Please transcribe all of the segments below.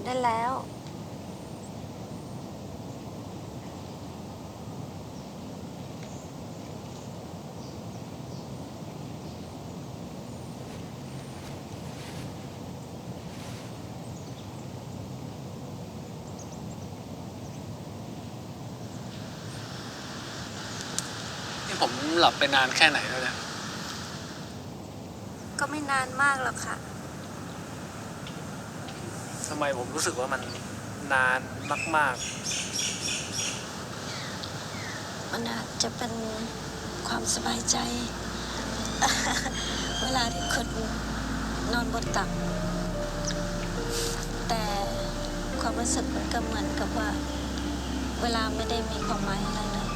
ดได้แล้ว นี่ผมหลับไปนานแค่ไหนแล้วเนี่ย ก็ไม่นานมากหรอกค่ะ ทำไมผมรู้สึกว่ามันนานมาก มันอาจจะเป็นความสบายใจ เวลาที่คุณนอนบนตัก แต่ความรู้สึกมันก็เหมือนกับว่า เวลาไม่ได้มีความหมายอะไรเลย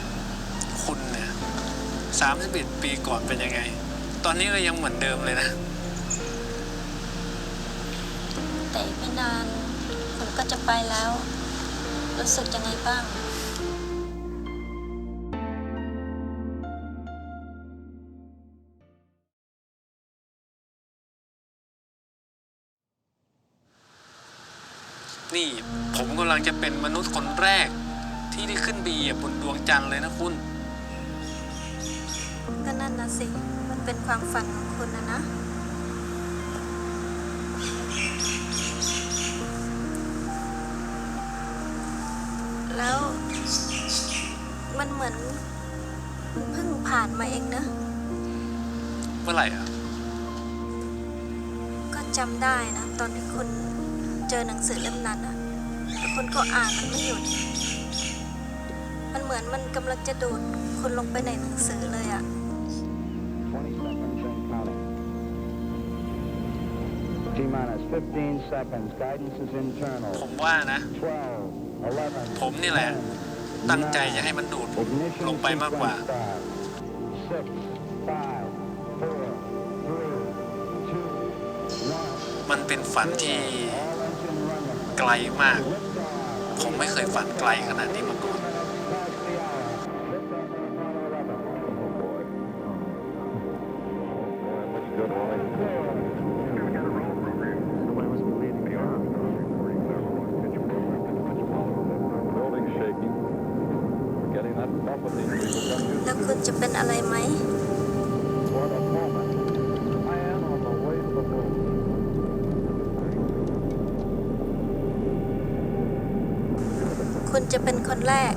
ๆ คุณเนี่ยสามสิบเอ็ดปีก่อนเป็นยังไง ตอนนี้ก็ยังเหมือนเดิมเลยนะ แต่อีกไม่นานคุณก็จะไปแล้ว รู้สึกยังไงบ้างนี่ผมกำลังจะเป็นมนุษย์คนแรก ที่ได้ขึ้นไปเหยียบบนดวงจันทร์เลยนะคุณ ก็นั่นนะสิ มันเป็นความฝันของคุณนะนะ แล้ว มันเหมือนเพิ่งผ่านมาเองเนอะเมื่อไหร่อะ ก็จำได้นะ ตอนที่คุณเจอหนังสือเล่มนั้นอะแล้วคุณก็อ่านมันไม่หยุด มันเหมือนมันกำลังจะดูดคุณลงไปในหนังสือเลยอะ20 seconds and counting. T minus 15 seconds. Guidance is internal. ผมว่านะ 12, 11, ผมนี่แหละ ตั้งใจจะให้มันดูดลงไปมากกว่า มันเป็นฝันที่ไกลมาก ผมไม่เคยฝันไกลขนาดนี้มาก่อน แล้วคุณจะเป็นอะไรไหม คุณจะเป็นคนแรก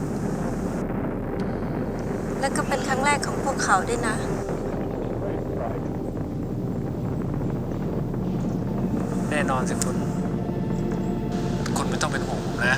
และก็เป็นครั้งแรกของพวกเขาด้วยนะ แน่นอนสิคุณ คุณไม่ต้องเป็นห่วงผมนะ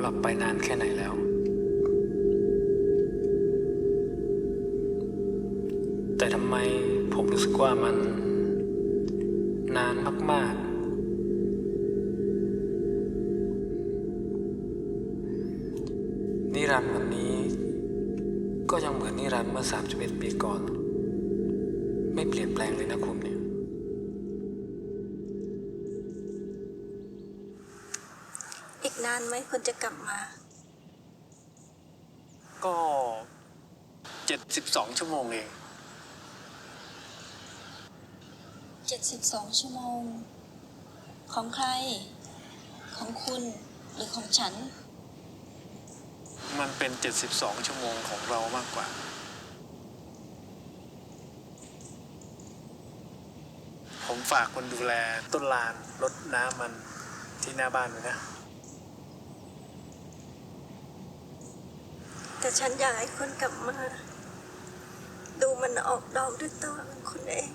หลับไปนานแค่ไหนแล้ว แต่ทำไมผมรู้สึกว่ามัน นานมาก ๆ นิรันดร์วันนี้ ก็ยังเหมือนนิรันดร์เมื่อ 31 ปีก่อน ไม่เปลี่ยนแปลงเลยนะคุณเนี่ยานไหมคุณจะกลับมา ก็72ชั่วโมงเอง72ชั่วโมง ของใคร ของคุณหรือของฉัน มันเป็น72ชั่วโมงของเรามากกว่า ผมฝากคนดูแลต้นลานรดน้ำมันที่หน้าบ้านไว้นะ แต่ฉันอยากให้คุณกลับมา ดูมันออกดอกด้วยตัวของคุณเอง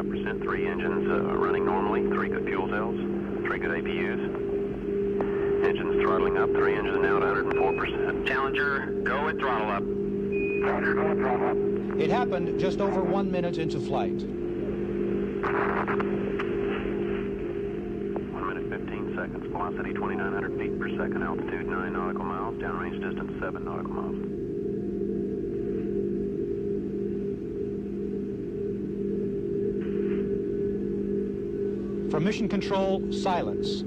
Three engines uh, running normally, three good fuel cells, three good APUs. Engines throttling up, three engines now at 104%. Challenger, go with throttle up. Challenger, go with throttle up. It happened just over one minute into flight. One minute, 15 seconds. Velocity 2,900 feet per second. Altitude 9 nautical miles. Downrange distance 7 nautical miles. From Mission Control, silence.